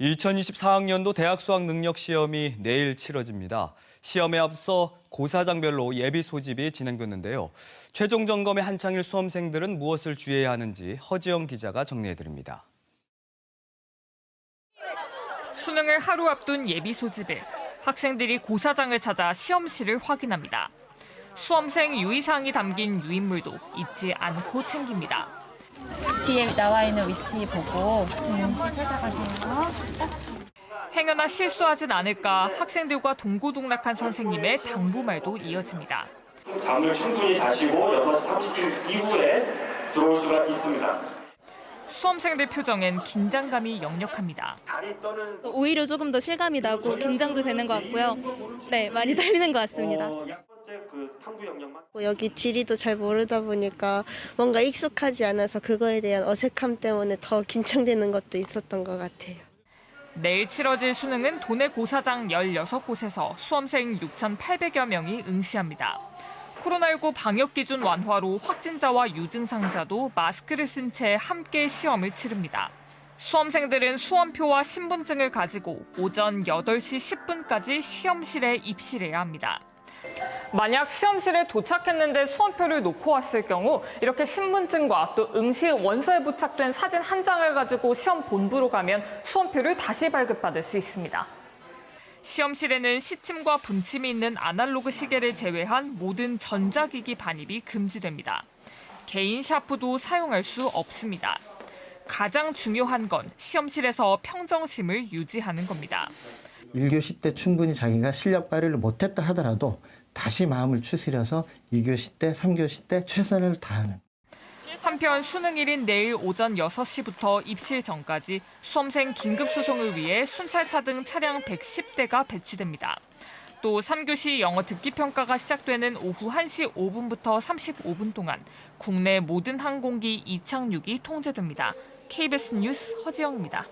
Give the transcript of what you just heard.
2024학년도 대학 수학 능력 시험이 내일 치러집니다. 시험에 앞서 고사장별로 예비 소집이 진행됐는데요. 최종 점검의 한창일 수험생들은 무엇을 주의해야 하는지 허지영 기자가 정리해 드립니다. 수능을 하루 앞둔 예비 소집에 학생들이 고사장을 찾아 시험실을 확인합니다. 수험생 유의사항이 담긴 유인물도 잊지 않고 챙깁니다. 뒤에 나와 있는 위치 보고 응실 찾아가세요. 행여나 실수하진 않을까 학생들과 동고동락한 선생님의 당부말도 이어집니다. 잠을 충분히 자시고 6시 30분 이후에 들어올 수가 있습니다. 수험생들 표정엔 긴장감이 역력합니다. 오히려 조금 더 실감이 나고 긴장도 되는 것 같고요. 네, 많이 떨리는 것 같습니다. 탐구 영역만 여기 지리도 잘 모르다 보니까 뭔가 익숙하지 않아서 그거에 대한 어색함 때문에 더 긴장되는 것도 있었던 것 같아요. 내일 치러질 수능은 도내 고사장 16곳에서 수험생 6,800여 명이 응시합니다. 코로나19 방역 기준 완화로 확진자와 유증상자도 마스크를 쓴 채 함께 시험을 치릅니다. 수험생들은 수험표와 신분증을 가지고 오전 8시 10분까지 시험실에 입실해야 합니다. 만약 시험실에 도착했는데 수험표를 놓고 왔을 경우 이렇게 신분증과 또 응시 원서에 부착된 사진 한 장을 가지고 시험 본부로 가면 수험표를 다시 발급받을 수 있습니다. 시험실에는 시침과 분침이 있는 아날로그 시계를 제외한 모든 전자기기 반입이 금지됩니다. 개인 샤프도 사용할 수 없습니다. 가장 중요한 건 시험실에서 평정심을 유지하는 겁니다. 1교시 때 충분히 자기가 실력 발휘를 못했다 하더라도 다시 마음을 추스려서 2교시 때, 3교시 때 최선을 다하는 한편 수능일인 내일 오전 6시부터 입실 전까지 수험생 긴급 수송을 위해 순찰차 등 차량 110대가 배치됩니다. 또 3교시 영어 듣기 평가가 시작되는 오후 1시 5분부터 35분 동안 국내 모든 항공기 이착륙이 통제됩니다. KBS 뉴스 허지영입니다.